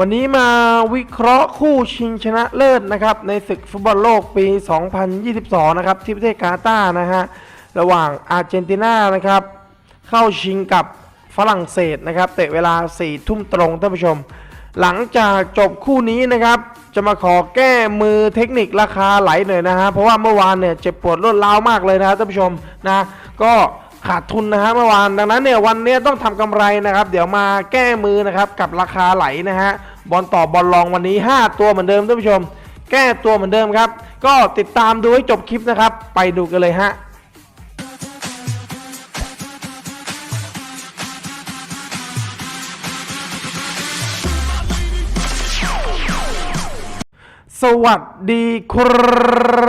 วันนี้มาวิเคราะห์คู่ชิงชนะเลิศนะครับในศึกฟุตบอลโลกปี 2022 นะครับที่ประเทศกาตาร์นะฮะระหว่างอาร์เจนตินานะครับเข้าชิงกับฝรั่งเศสนะครับเตะเวลา 4 ทุ่มตรงท่านผู้ชม หลังจากจบคู่นี้นะครับจะมาขอแก้มือเทคนิคราคาไหลหน่อยนะฮะเพราะว่าเมื่อวานเนี่ยเจ็บปวดรวดร้าวมากเลยนะท่านผู้ชมนะก็ ขาดทุนนะฮะเมื่อวานดังนั้นเนี่ยวันนี้ต้องทำกำไรนะครับ เดี๋ยวมาแก้มือนะครับกับราคาไหลนะฮะบอลต่อบอลรองวันนี้ 5 ตัวเหมือนเดิมท่านผู้ชม แก้ตัวเหมือนเดิมครับ ก็ติดตามดูให้จบคลิปนะครับ ไปดูกันเลยฮะ สวัสดีค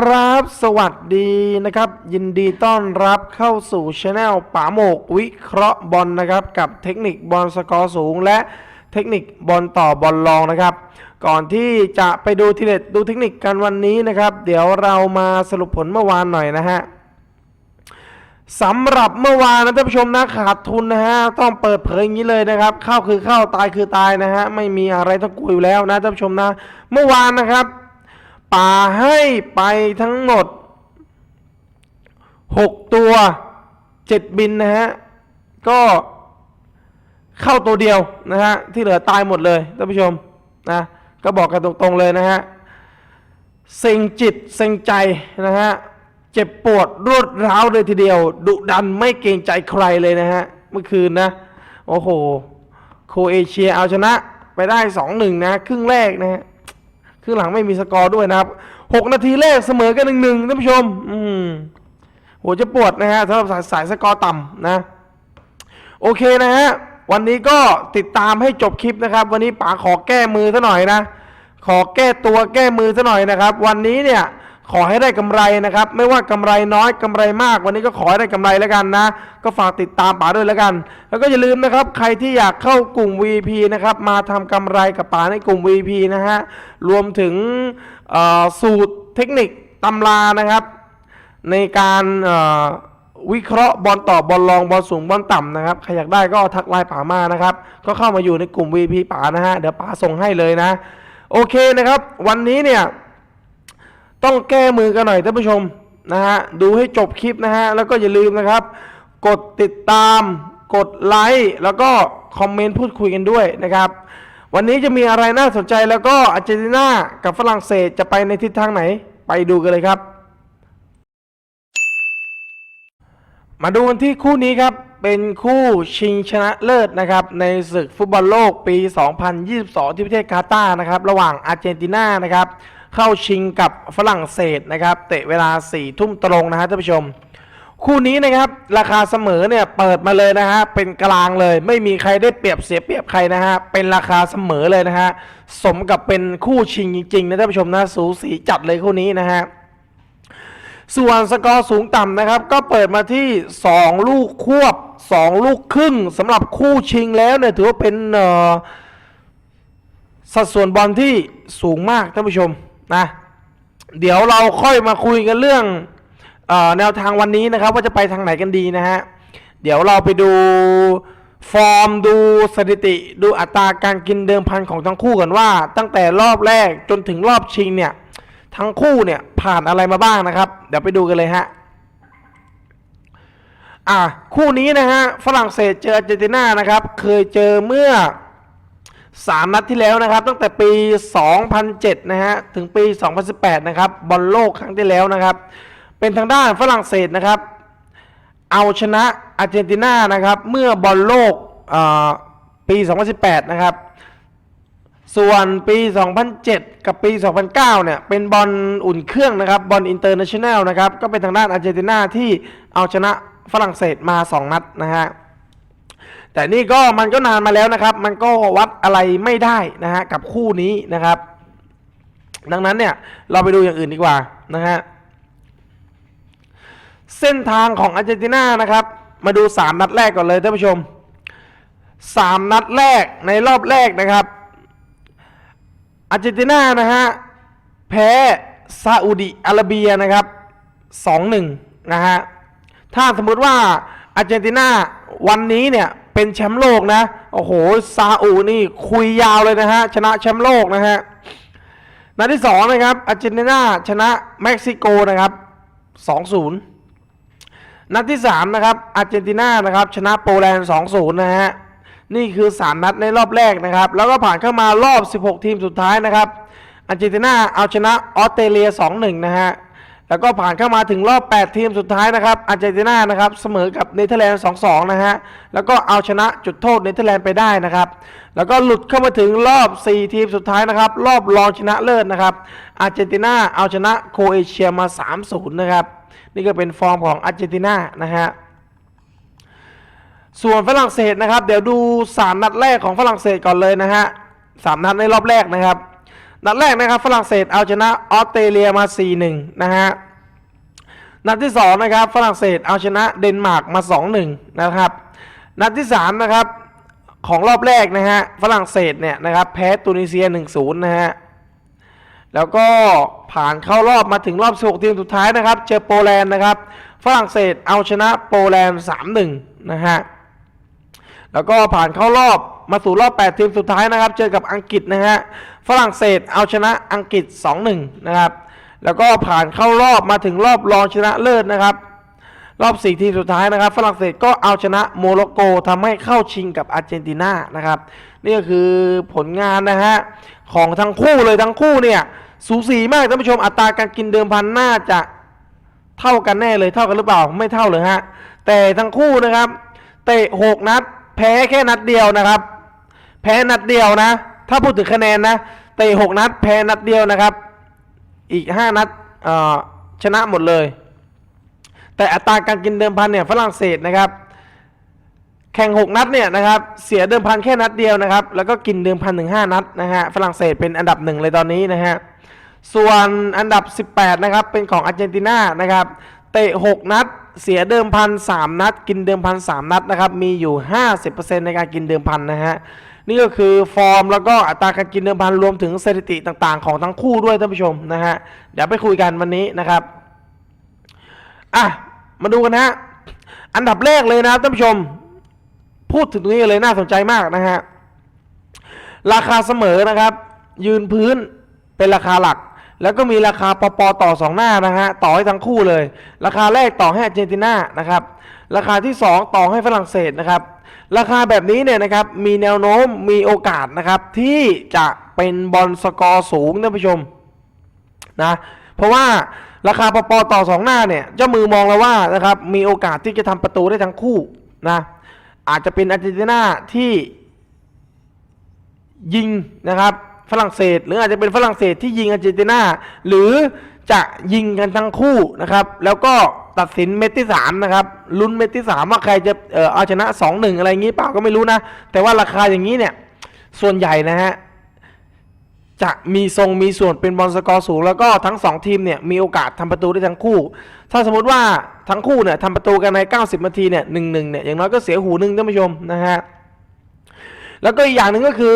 รับ สวัสดีนะครับ ยินดีต้อนรับเข้าสู่ช anel ป๋าโมกวิเคราะห์บอลนะครับ กับเทคนิคบอลสกอร์สูง และเทคนิคบอลต่อบอลรองนะครับ ก่อนที่จะไปดูทีเด็ดดูเทคนิคกันวันนี้นะครับ เดี๋ยวเรามาสรุปผลเมื่อวานหน่อยนะฮะสำหรับเมื่อวานนะท่านผู้ชมนะขาดทุนนะฮะต้องเปิดเผยอย่างนี้เลยนะครับ เข้าคือเข้าตายคือตายนะฮะไม่มีอะไรต้องกลัวอยู่แล้วนะท่านผู้ชมนะ เมื่อวานนะครับ ป่าให้ไปทั้งหมด 6 ตัว 7 บินนะฮะ ก็เข้าตัวเดียวนะฮะ ที่เหลือตายหมดเลยท่านผู้ชมนะ ก็บอกกันตรงๆเลยนะฮะเซ็งจิตเซ็งใจนะฮะ เจ็บปวดรวดร้าวเลยทีเดียว ดุดันไม่เกรงใจใครเลยนะฮะ เมื่อคืนนะ โอ้โห โคเอเชียเอาชนะไปได้ 2-1 นะ ครึ่งแรกนะฮะ ครึ่งหลังไม่มีสกอร์ด้วยนะครับหกนาทีแรกเสมอกันหนึ่งๆท่านผู้ชม อืมโหจะปวดนะฮะสำหรับสายสายสกอร์ต่ำนะ โอเคนะฮะวันนี้ก็ติดตามให้จบคลิปนะครับ วันนี้ป๋าขอแก้มือซะหน่อยนะ ขอแก้ตัวแก้มือซะหน่อยนะครับ วันนี้เนี่ย ขอให้ได้กำไรนะครับ ไม่ว่ากำไรน้อยกำไรมาก วันนี้ก็ขอให้ได้กำไรแล้วกันนะ ก็ฝากติดตามป๋าด้วยแล้วกัน แล้วก็อย่าลืมนะครับ ใครที่อยากเข้ากลุ่ม VP นะครับมาทำกำไรกับป๋าในกลุ่ม VP นะฮะรวมถึงสูตรเทคนิคตำรานะครับ ในการวิเคราะห์บอลต่อบอลรองบอลสูงบอลต่ำนะครับใครอยากได้ก็ทักไลน์ป๋ามานะครับ ก็เข้ามาอยู่ในกลุ่ม VP ป๋านะฮะเดี๋ยวป๋าส่งให้เลยนะ โอเคนะครับ วันนี้เนี่ย ต้องแก้มือกันหน่อยท่านผู้ชมนะฮะดูให้จบคลิปนะฮะแล้วก็อย่าลืมนะครับ กดติดตามกดไลค์แล้วก็คอมเมนต์พูดคุยกันด้วยนะครับ วันนี้จะมีอะไรน่าสนใจแล้วก็อาร์เจนตินากับฝรั่งเศสจะไปในทิศทางไหน ไปดูกันเลยครับ มาดูกันที่คู่นี้ครับ เป็นคู่ชิงชนะเลิศนะครับ ในศึกฟุตบอลโลกปี 2022 ที่ประเทศกาตาร์นะครับ ระหว่างอาร์เจนตินานะครับ เข้าชิงกับฝรั่งเศสนะครับเตะเวลา4ทุ่มตรงนะฮะท่านผู้ชม คู่นี้นะครับราคาเสมอเนี่ยเปิดมาเลยนะฮะเป็นกลางเลย ไม่มีใครได้เปรียบเสียเปรียบใครนะฮะเป็นราคาเสมอเลยนะฮะสมกับเป็นคู่ชิงจริงๆนะท่านผู้ชมนะสูสีจัดเลยคู่นี้นะฮะส่วนสกอร์สูงต่ำนะครับ ก็เปิดมาที่ 2 ลูกควบ 2 ลูกครึ่งสำหรับคู่ชิงแล้วเนี่ยถือว่าเป็นสัดส่วนบอลที่สูงมากท่านผู้ชม นะเดี๋ยวเราค่อยมาคุยกันเรื่องอแนวทางวันนี้นะครับ ว่าจะไปทางไหนกันดีนะฮะเดี๋ยวเราไปดูฟอร์มดูสถิติ ดูอัตราการกินเดิมพันของทั้งคู่กันว่า ตั้งแต่รอบแรกจนถึงรอบชิงเนี่ยทั้งคู่เนี่ยผ่านอะไรมาบ้างนะครับ เดี๋ยวไปดูกันเลยฮะอะคู่นี้นะฮะฝรั่งเศสเจออาร์เจนตินานะครับ เคยเจอเมื่อ 3 นัดที่แล้วนะครับ ตั้งแต่ปี 2007 นะฮะ ถึงปี 2018 นะครับ บอลโลกครั้งที่แล้วนะครับ เป็นทางด้านฝรั่งเศสนะครับ เอาชนะอาร์เจนตินานะครับ เมื่อบอลโลกปี 2018 นะครับ ส่วนปี 2007 กับปี 2009 เนี่ย เป็นบอลอุ่นเครื่องนะครับ บอลอินเตอร์เนชั่นแนลนะครับ ก็เป็นทางด้านอาร์เจนตินาที่เอาชนะฝรั่งเศสมา 2 นัดนะฮะ แต่นี่ก็มันก็นานมาแล้วนะครับ มันก็วัดอะไรไม่ได้นะฮะกับคู่นี้นะครับ ดังนั้นเนี่ยเราไปดูอย่างอื่นดีกว่านะฮะเส้นทางของอาร์เจนตินานะครับ มาดู 3 นัดแรกก่อนเลยท่านผู้ชม 3 นัดแรกในรอบแรกนะครับอาร์เจนตินานะฮะแพ้ซาอุดิอาระเบียนะครับ2-1นะฮะถ้าสมมุติว่าอาร์เจนตินาวันนี้เนี่ย เป็นแชมป์โลกนะ โอ้โห ซาอุนี่คุยยาวเลยนะฮะ ชนะแชมป์โลกนะฮะ นัดที่สองนะครับอาร์เจนตินาชนะเม็กซิโกนะครับ2-0นัดที่3นะครับอาร์เจนตินานะครับชนะโปแลนด์2-0นะฮะ นี่คือ3นัดในรอบแรกนะครับ แล้วก็ผ่านเข้ามารอบ 16 ทีมสุดท้ายนะครับอาร์เจนตินาเอาชนะออสเตรเลีย 2-1 นะฮะ แล้วก็ผ่านเข้ามาถึงรอบ 8 ทีมสุดท้ายนะครับอาร์เจนตินานะครับเสมอกับเนเธอร์แลนด์ 2-2 นะฮะ แล้วก็เอาชนะจุดโทษเนเธอร์แลนด์ไปได้นะครับ แล้วก็หลุดเข้ามาถึงรอบ 4 ทีมสุดท้ายนะครับ รอบรองชนะเลิศนะครับอาร์เจนตินาเอาชนะโคเอเชียมา 3-0 นะครับ นี่ก็เป็นฟอร์มของอาร์เจนตินานะฮะส่วนฝรั่งเศสนะครับ เดี๋ยวดู 3 นัดแรกของฝรั่งเศสก่อนเลยนะฮะสามนัดในรอบแรกนะครับ นัดแรกนะครับฝรั่งเศสเอาชนะออสเตรเลียมา 4-1 นะฮะนัดที่2นะครับฝรั่งเศสเอาชนะเดนมาร์กมา 2-1 นะครับ นัดที่3นะครับของรอบแรกนะฮะฝรั่งเศสเนี่ยนะครับแพ้ตุนิเซีย 1-0 นะฮะแล้วก็ผ่านเข้ารอบมาถึงรอบ16ทีมสุดท้ายนะครับ เจอโปแลนด์นะครับ ฝรั่งเศสเอาชนะโปแลนด์ 3-1 นะฮะแล้วก็ผ่านเข้ารอบมาสู่รอบ 8 ทีมสุดท้ายนะครับ เจอกับอังกฤษนะฮะ ฝรั่งเศสเอาชนะอังกฤษ 2-1 นะครับ แล้วก็ผ่านเข้ารอบมาถึงรอบรองชนะเลิศนะครับ รอบ 4 ทีมสุดท้ายนะครับ ฝรั่งเศสก็เอาชนะโมร็อกโกทำให้เข้าชิงกับอาร์เจนตินานะครับ นี่ก็คือผลงานนะฮะของทั้งคู่เลยทั้งคู่เนี่ยสูสีมากท่านผู้ชมอัตราการกินเดิมพันน่าจะเท่ากันแน่เลยเท่ากันหรือเปล่าไม่เท่าเลยฮะแต่ทั้งคู่นะครับ เตะหกนัด แพ้แค่นัดเดียวนะครับ แพ้นัดเดียวนะ ถ้าพูดถึงคะแนนนะเตะหกนัดแพ้นัดเดียวนะครับ อีกห้านัดชนะหมดเลย แต่อัตราการกินเดิมพันเนี่ยฝรั่งเศสนะครับ แข่ง 6 นัดเนี่ยนะครับเสียเดิมพันแค่นัดเดียวนะครับ แล้วก็กินเดิมพันถึง5นัดนะฮะฝรั่งเศสเป็นอันดับหนึ่งเลยตอนนี้นะฮะส่วนอันดับ 18 นะครับเป็นของอาร์เจนตินานะครับเตะ 6 นัด เสียเดิมพัน3นัด กินเดิมพัน3นัดนะครับมีอยู่ 50%ในการกินเดิมพันนะฮะ นี่ก็คือฟอร์มแล้วก็อัตราการกินเดิมพันรวมถึงสถิติต่างๆ ของทั้งคู่ด้วยท่านผู้ชมนะฮะเดี๋ยวไปคุยกันวันนี้นะครับอะมาดูกันนะฮะอันดับแรกเลยนะครับท่านผู้ชม พูดถึงตรงนี้เลยน่าสนใจมากนะฮะราคาเสมอนะครับ ยืนพื้นเป็นราคาหลัก แล้วก็มีราคาปปต่อสองหน้านะฮะต่อให้ทั้งคู่เลย ราคาแรกต่อให้อาร์เจนตินานะครับราคาที่ 2 ต่อให้ฝรั่งเศสนะครับ ราคาแบบนี้เนี่ยนะครับมีแนวโน้มมีโอกาสนะครับที่จะเป็นบอลสกอร์สูงท่านผู้ชมนะเพราะว่าราคาปปต่อสองหน้าเนี่ยเจ้ามือมองแล้วว่านะครับมีโอกาสที่จะทำประตูได้ทั้งคู่นะอาจจะเป็นอาร์เจนตินาที่ยิงนะครับฝรั่งเศส หรืออาจจะเป็นฝรั่งเศสที่ยิงอาร์เจนตินาหรือ จะยิงกันทั้งคู่นะครับ แล้วก็ตัดสินเม็ดที่สามนะครับลุ้นเม็ดที่สามว่าใครจะเออเอาชนะสองหนึ่งอะไรอย่างงี้เปล่าก็ไม่รู้นะ แต่ว่าราคาอย่างนี้เนี่ย ส่วนใหญ่นะฮะ จะมีทรงมีส่วนเป็นบอลสกอร์สูง แล้วก็ทั้ง 2 ทีมเนี่ย มีโอกาสทำประตูได้ทั้งคู่ ถ้าสมมติว่าทั้งคู่เนี่ยทำประตูกันใน 90นาทีเนี่ยหนึ่งหนึ่งเนี่ยอย่างน้อยก็เสียหูหนึ่งท่านผู้ชมนะฮะแล้วก็อีกอย่างหนึ่งก็คือ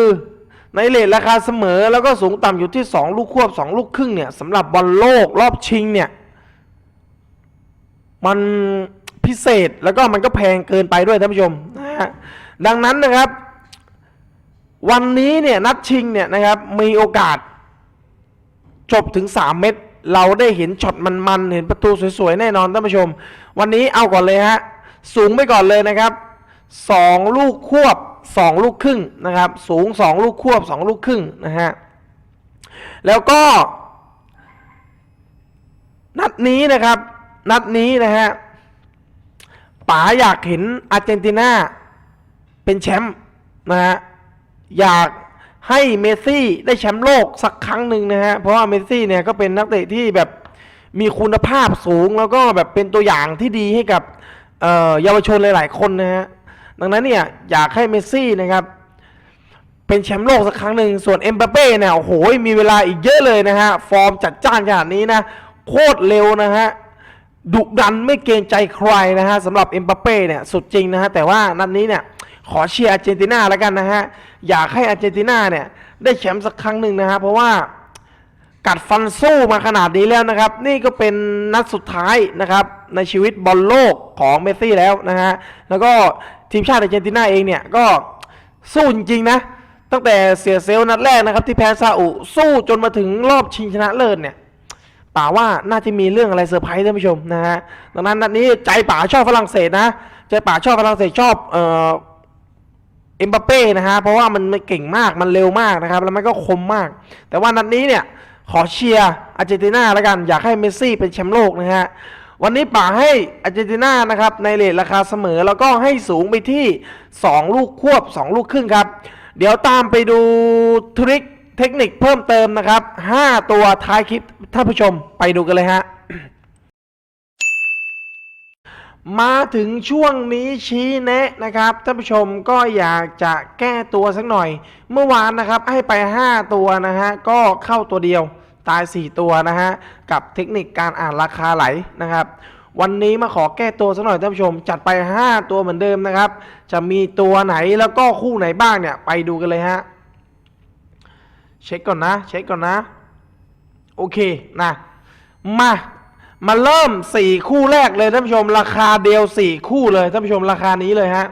ในเลทราคาเสมอแล้วก็สูงต่ำอยู่ที่ 2 ลูกควบ 2 ลูกครึ่งเนี่ยสำหรับบอลโลกรอบชิงเนี่ย มันพิเศษแล้วก็มันก็แพงเกินไปด้วยท่านผู้ชมนะฮะดังนั้นนะครับ วันนี้เนี่ยนัดชิงเนี่ยนะครับมีโอกาส จบถึง 3 เม็ดเราได้เห็นช็อตมันๆเห็นประตูสวยๆแน่นอนท่านผู้ชม วันนี้เอาก่อนเลยฮะสูงไปก่อนเลยนะครับ 2 ลูกควบ 2 ลูกครึ่งนะครับ สูง 2 ลูกควบ 2 ลูกครึ่งนะฮะ แล้วก็ นัดนี้นะครับ นัดนี้นะฮะป๋าอยากเห็นอาร์เจนตินาเป็นแชมป์นะฮะ อยากให้เมสซี่ได้แชมป์โลกสักครั้งหนึ่งนะฮะ เพราะว่าเมสซี่เนี่ยก็เป็นนักเตะที่แบบมีคุณภาพสูงแล้วก็แบบเป็นตัวอย่างที่ดีให้กับเอ่อเยาวชนหลาย ๆ คนนะฮะ ดังนั้นเนี่ยอยากให้เมสซี่นะครับเป็นแชมป์โลกสักครั้งหนึ่งส่วนเอ็มบัปเป้เนี่ยโอ้โหมีเวลาอีกเยอะเลยนะฮะฟอร์มจัดจ้านขนาดนี้นะโคตรเร็วนะฮะดุดันไม่เกรงใจใครนะฮะสำหรับเอ็มบัปเป้เนี่ยสุดจริงนะฮะแต่ว่านัดนี้เนี่ยขอเชียร์อาร์เจนตินาแล้วกันนะฮะอยากให้อาร์เจนตินาเนี่ยได้แชมป์สักครั้งหนึ่งนะฮะเพราะว่ากัดฟันสู้มาขนาดนี้แล้วนะครับ นี่ก็เป็นนัดสุดท้ายนะครับในชีวิตบอลโลกของเมสซี่แล้วนะฮะแล้วก็ ทีมชาติอาร์เจนตินาเองเนี่ยก็สู้จริงๆนะ ตั้งแต่เสียเซลนัดแรกนะครับ ที่แพ้ซาอุสู้จนมาถึงรอบชิงชนะเลิศเนี่ยป่าว่าน่าจะมีเรื่องอะไรเซอร์ไพรส์ท่านผู้ชมนะฮะดังนั้นนัดนี้ใจป่าชอบฝรั่งเศสนะใจป่าชอบฝรั่งเศสชอบเอ่อเอ็มบัปเป้นะฮะเพราะว่ามันมันเก่งมากมันเร็วมากนะครับ แล้วมันก็คมมาก แต่ว่านัดนี้เนี่ยขอเชียร์อาร์เจนตินาแล้วกันอยากให้เมสซี่เป็นแชมป์โลกนะฮะ วันนี้ป่าให้อาร์เจนตินานะครับในเลทราคาเสมอแล้วก็ให้สูงไปที่ 2 ลูกควบ 2 ลูกครึ่งครับ เดี๋ยวตามไปดูทริคเทคนิคเพิ่มเติมนะครับ 5 ตัวท้ายคลิปท่านผู้ชมไปดูกันเลยฮะมาถึงช่วงนี้ชี้แนะนะครับท่านผู้ชมก็อยากจะแก้ตัวสักหน่อย เมื่อวานนะครับให้ไป 5 ตัวนะฮะก็เข้าตัวเดียว ตาย 4 ตัวนะฮะ กับเทคนิคการอ่านราคาไหลนะครับ วันนี้มาขอแก้ตัวสักหน่อยท่านผู้ชม จัดไป 5 ตัวเหมือนเดิมนะครับ จะมีตัวไหนแล้วก็คู่ไหนบ้างเนี่ย ไปดูกันเลยฮะ เช็คก่อนนะ เช็คก่อนนะ โอเคนะมามาเริ่ม 4 คู่แรกเลยท่านผู้ชม ราคาเดียว 4 คู่เลยท่านผู้ชมราคานี้เลยฮะ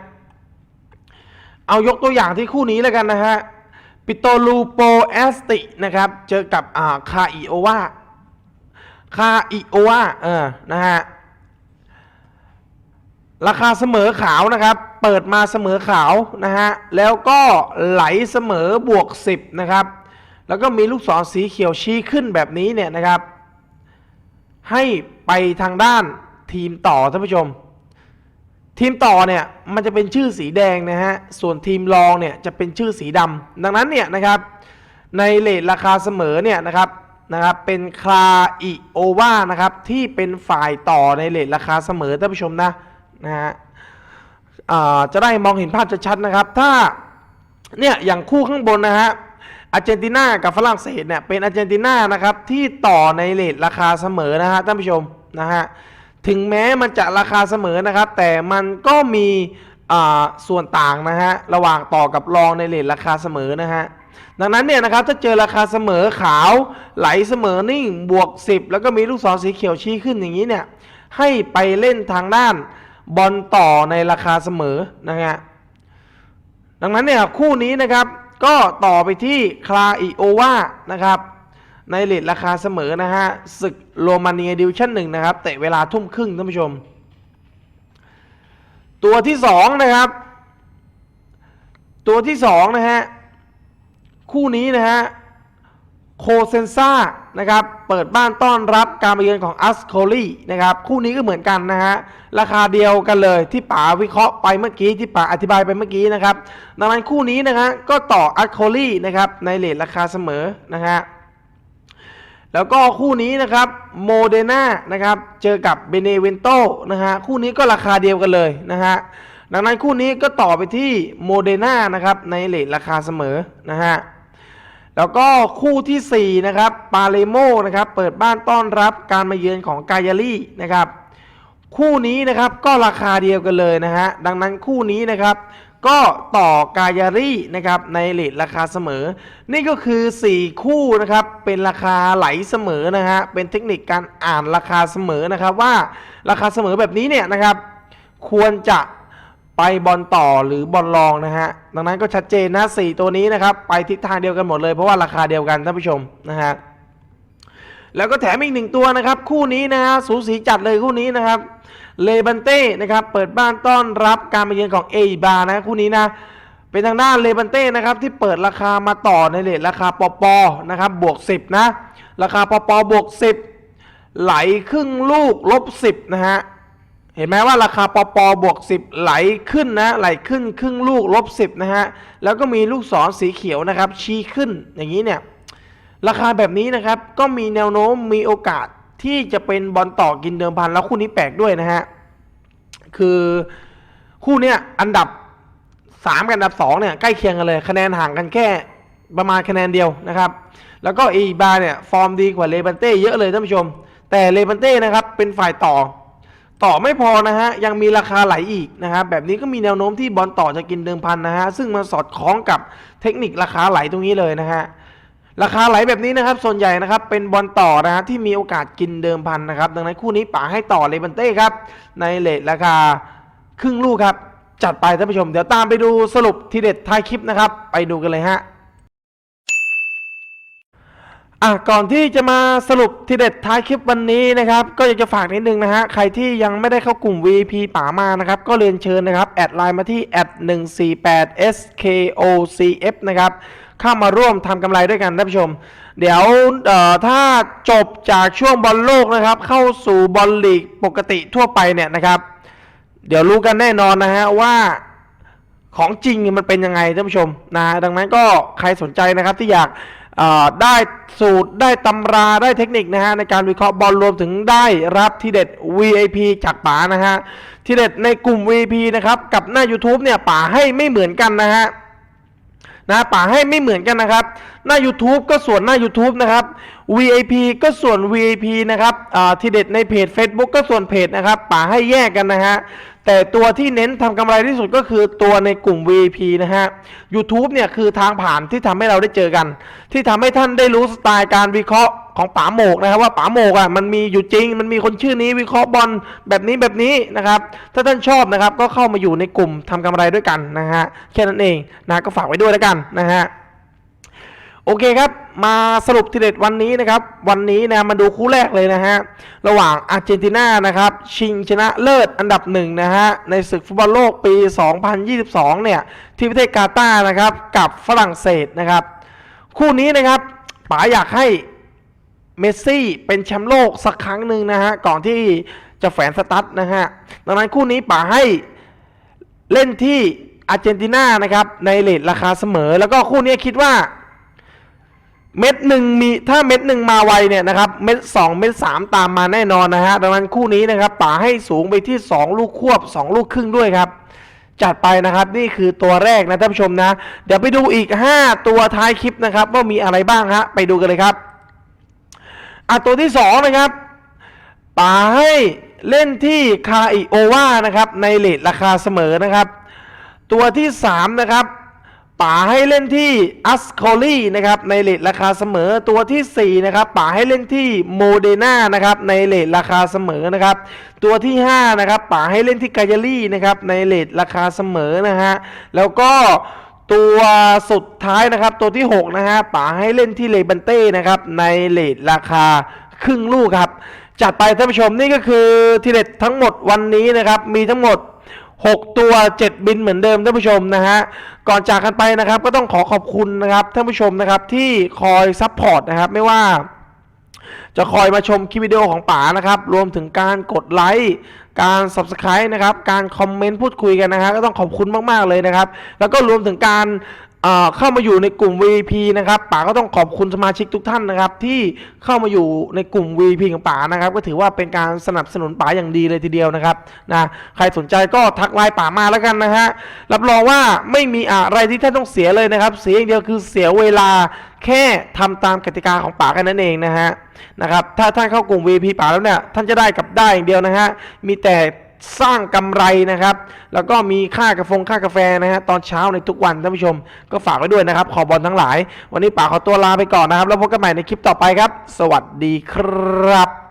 เอายกตัวอย่างที่คู่นี้แล้วกันนะฮะ ปิโตลูโปแอสตินะครับ เจอกับอ่าคาอิโอวาคาอิโอวาเออนะฮะราคาเสมอขาวนะครับ เปิดมาเสมอขาวนะฮะ แล้วก็ไหลเสมอบวก 10 นะครับ แล้วก็มีลูกศรสีเขียวชี้ขึ้นแบบนี้เนี่ยนะครับ ให้ไปทางด้านทีมต่อท่านผู้ชม ทีมต่อเนี่ยมันจะเป็นชื่อสีแดงนะฮะ ส่วนทีมรองเนี่ยจะเป็นชื่อสีดำดังนั้นเนี่ยนะครับในเลทราคาเสมอเนี่ยนะครับนะครับเป็นคลาอิโอวานะครับที่เป็นฝ่ายต่อในเลทราคาเสมอท่านผู้ชมนะนะฮะจะได้มองเห็นภาพชัดๆนะครับ ถ้าเนี่ยอย่างคู่ข้างบนนะฮะอาร์เจนตินากับฝรั่งเศสเนี่ยเป็นอาร์เจนตินานะครับที่ต่อในเลทราคาเสมอนะฮะท่านผู้ชมนะฮะ ถึงแม้มันจะราคาเสมอนะครับ แต่มันก็มีส่วนต่างนะฮะระหว่างต่อกับรองในเลทราคาเสมอนะฮะดังนั้นเนี่ยนะครับถ้าเจอราคาเสมอขาวไหลเสมอนิ่งบวก 10 แล้วก็มีลูกศรสีเขียวชี้ขึ้นอย่างนี้เนี่ยให้ไปเล่นทางด้านบอลต่อในราคาเสมอนะฮะดังนั้นเนี่ยคู่นี้นะครับก็ต่อไปที่คลาอิโอวานะครับ ในเลทราคาเสมอนะฮะศึกโรมาเนียดิวชั่นหนึ่งนะครับเตะเวลาทุ่มครึ่งท่านผู้ชม ตัวที่สองนะครับ ตัวที่สองนะฮะคู่นี้นะฮะโคเซนซ่านะครับเปิดบ้านต้อนรับการมาเยือนของอัสโคลีนะครับคู่นี้ก็เหมือนกันนะฮะราคาเดียวกันเลยที่ป๋าวิเคราะห์ไปเมื่อกี้ที่ป๋าอธิบายไปเมื่อกี้นะครับดังนั้นคู่นี้นะฮะก็ต่ออัสโคลีนะครับในเลทราคาเสมอนะฮะ แล้วก็คู่นี้นะครับโมเดนานะครับเจอกับเบเนเวนโตนะฮะคู่นี้ก็ราคาเดียวกันเลยนะฮะดังนั้นคู่นี้ก็ต่อไปที่โมเดนานะครับในเลทราคาเสมอนะฮะแล้วก็คู่ทีสี่4 นะครับปาเลโมนะครับเปิดบ้านต้อนรับการมาเยือนของกายาลีนะครับ คู่นี้นะครับก็ราคาเดียวกันเลยนะฮะดังนั้นคู่นี้นะครับ ก็ต่อกายาลีนะครับในเลทราคาเสมอ นี่ก็คือ 4 คู่นะครับเป็นราคาไหลเสมอนะฮะเป็นเทคนิคการอ่านราคาเสมอนะครับว่าราคาเสมอแบบนี้เนี่ยนะครับ ควรจะไปบอลต่อหรือบอลรองนะฮะดังนั้นก็ชัดเจนนะสี่ตัวนี้นะครับ ไปทิศทางเดียวกันหมดเลยเพราะว่าราคาเดียวกันท่านผู้ชมนะฮะแล้วก็แถมอีกหนึ่งตัวนะครับ คู่นี้นะฮะสูสีจัดเลยคู่นี้นะครับ เลบันเต้นะครับเปิดบ้านต้อนรับการมาเยือนของเอบานะคู่นี้นะเป็นทางด้านเลบันเต้นะครับที่เปิดราคามาต่อในเลทราคาปอปอนะครับบวก 10 นะ ราคาปอปอบวก 10 ไหลครึ่งลูกลบ 10 นะฮะเห็นไหมว่าราคาปอปอบวก 10 ไหลขึ้นนะไหลขึ้นครึ่งลูกลบ 10 นะฮะแล้วก็มีลูกศรสีเขียวนะครับชี้ขึ้นอย่างนี้เนี่ยราคาแบบนี้นะครับก็มีแนวโน้มมีโอกาส ที่จะเป็นบอลต่อกินเดิมพันแล้วคู่นี้แปลกด้วยนะฮะคือคู่เนี้ยอันดับ3กับอันดับ2เนี่ยใกล้เคียงกันเลยคะแนนห่างกันแค่ประมาณคะแนนเดียวนะครับ แล้วก็อีบาเนี่ยฟอร์มดีกว่าเลบันเต้เยอะเลยท่านผู้ชม แต่เลบันเต้นะครับเป็นฝ่ายต่อ ต่อไม่พอนะฮะยังมีราคาไหลอีกนะครับแบบนี้ก็มีแนวโน้มที่บอลต่อจะกินเดิมพันนะฮะซึ่งมันสอดคล้องกับเทคนิคราคาไหลตรงนี้เลยนะฮะ ราคาไหลแบบนี้นะครับ ส่วนใหญ่นะครับเป็นบอลต่อนะฮะที่มีโอกาสกินเดิมพันนะครับ ดังนั้นคู่นี้ป๋าให้ต่อเลบันเต้ครับ ในเลทราคาครึ่งลูกครับ จัดไปท่านผู้ชม เดี๋ยวตามไปดูสรุปทีเด็ดท้ายคลิปนะครับ ไปดูกันเลยฮะอะก่อนที่จะมาสรุปทีเด็ดท้ายคลิปวันนี้นะครับ ก็อยากจะฝากนิดนึงนะฮะใครที่ยังไม่ได้เข้ากลุ่ม VP ป๋ามานะครับ ก็เรียนเชิญนะครับ แอดไลน์มาที่148 skocf นะครับ เข้ามาร่วมทำกำไรด้วยกันท่านผู้ชม เดี๋ยวถ้าจบจากช่วงบอลโลกนะครับ เข้าสู่บอลลีกปกติทั่วไปเนี่ยนะครับ เดี๋ยวรู้กันแน่นอนนะฮะว่าของจริงมันเป็นยังไงท่านผู้ชมนะดังนั้นก็ใครสนใจนะครับที่อยากได้สูตรได้ตำราได้เทคนิคนะฮะในการวิเคราะห์บอลรวมถึงได้รับที่เด็ด VIP จากป๋านะฮะที่เด็ดในกลุ่ม VIP นะครับกับหน้า YouTube เนี่ยป๋าให้ไม่เหมือนกันนะฮะ นะป่าให้ไม่เหมือนกันนะครับ หน้า YouTube ก็ส่วนหน้า YouTube นะครับ VIP ก็ส่วน VIP นะครับที่เด็ดในเพจ Facebook ก็ส่วนเพจนะครับป่าให้แยกกันนะฮะแต่ตัวที่เน้นทำกำไรที่สุดก็คือตัวในกลุ่ม VIP นะฮะ YouTube เนี่ยคือทางผ่านที่ทำให้เราได้เจอกัน ที่ทำให้ท่านได้รู้สไตล์การวิเคราะห์ ของป๋าโมกนะครับว่าป๋าโมกอะมันมีอยู่จริง มันมีคนชื่อนี้วิเคราะห์บอลแบบนี้แบบนี้นะครับถ้าท่านชอบนะครับก็เข้ามาอยู่ในกลุ่มทำกำไรด้วยกันนะฮะแค่นั้นเองนะก็ฝากไว้ด้วยแล้วกันนะฮะโอเคครับ มาสรุปทีเด็ดวันนี้นะครับ วันนี้นะมาดูคู่แรกเลยนะฮะ ระหว่างอาร์เจนตินานะครับ ชิงชนะเลิศอันดับหนึ่งนะฮะ ในศึกฟุตบอลโลกปี 2022 เนี่ย ที่ประเทศกาตาร์นะครับ กับฝรั่งเศสนะครับ คู่นี้นะครับป๋าอยากให้ เมสซี่เป็นแชมป์โลกสักครั้งหนึ่งนะฮะ ก่อนที่จะแฝนสตั๊ดนะฮะ ดังนั้นคู่นี้ป๋าให้เล่นที่อาร์เจนตินานะครับ ในเลทราคาเสมอ แล้วก็คู่นี้คิดว่า เม็ดหนึ่งมีถ้าเม็ดหนึ่งมาไวเนี่ยนะครับ เม็ดสองเม็ดสามตามมาแน่นอนนะฮะ ดังนั้นคู่นี้นะครับป๋าให้สูงไปที่ 2 ลูกควบ 2 ลูกครึ่งด้วยครับจัดไปนะครับนี่คือตัวแรกนะท่านผู้ชมนะ เดี๋ยวไปดูอีก 5 ตัวท้ายคลิปนะครับ ว่ามีอะไรบ้างฮะไปดูกันเลยครับ อะตัวที่2นะครับป๋าให้เล่นที่คาอิโอวานะครับในเลทราคาเสมอนะครับ ตัวที่3นะครับป๋าให้เล่นที่อัสโคลีนะครับในเลทราคาเสมอตัวทีสี่ 4 นะครับป๋าให้เล่นที่โมเดนานะครับในเลทราคาเสมอนะครับ ตัวที่ 5 นะครับป๋าให้เล่นที่กายาลี่นะครับในเลทราคาเสมอนะฮะแล้วก็ ตัวสุดท้ายนะครับตัวที่ 6 นะฮะป๋าให้เล่นที่เลบันเต้นะครับในเลทราคาครึ่งลูกครับ จัดไปท่านผู้ชมนี่ก็คือทีเด็ดทั้งหมดวันนี้นะครับมีทั้งหมด 6 ตัว 7 บินเหมือนเดิมท่านผู้ชมนะฮะก่อนจากกันไปนะครับก็ต้องขอขอบคุณนะครับท่านผู้ชมนะครับที่คอยซัพพอร์ตนะครับไม่ว่าจะคอยมาชมคลิปวิดีโอของป๋านะครับ รวมถึงการกดไลค์ การ Subscribe นะครับ การคอมเมนต์พูดคุยกันนะฮะก็ต้องขอบคุณมากๆเลยนะครับ แล้วก็รวมถึงการ เข้ามาอยู่ในกลุ่ม VIP นะครับป๋าก็ต้องขอบคุณสมาชิกทุกท่านนะครับ ที่เข้ามาอยู่ในกลุ่ม VIP ของป๋านะครับ ก็ถือว่าเป็นการสนับสนุนป๋าอย่างดีเลยทีเดียวนะครับนะใครสนใจก็ทักไลน์ป๋ามาแล้วกันนะฮะรับรองว่าไม่มีอะไรที่ท่านต้องเสียเลยนะครับ เสียอย่างเดียวคือเสียเวลาแค่ทำตามกติกาของป๋ากันนั่นเองนะฮะนะครับถ้าท่านเข้ากลุ่ม VP ป่าแล้วเนี่ยท่านจะได้กับได้อย่างเดียวนะฮะมีแต่ สร้างกำไรนะครับ แล้วก็มีค่ากาแฟค่ากาแฟนะฮะตอนเช้าในทุกวันท่านผู้ชม ก็ฝากไว้ด้วยนะครับ ขอบอลทั้งหลาย วันนี้ป่าขอตัวลาไปก่อนนะครับ แล้วพบกันใหม่ในคลิปต่อไปครับ สวัสดีครับ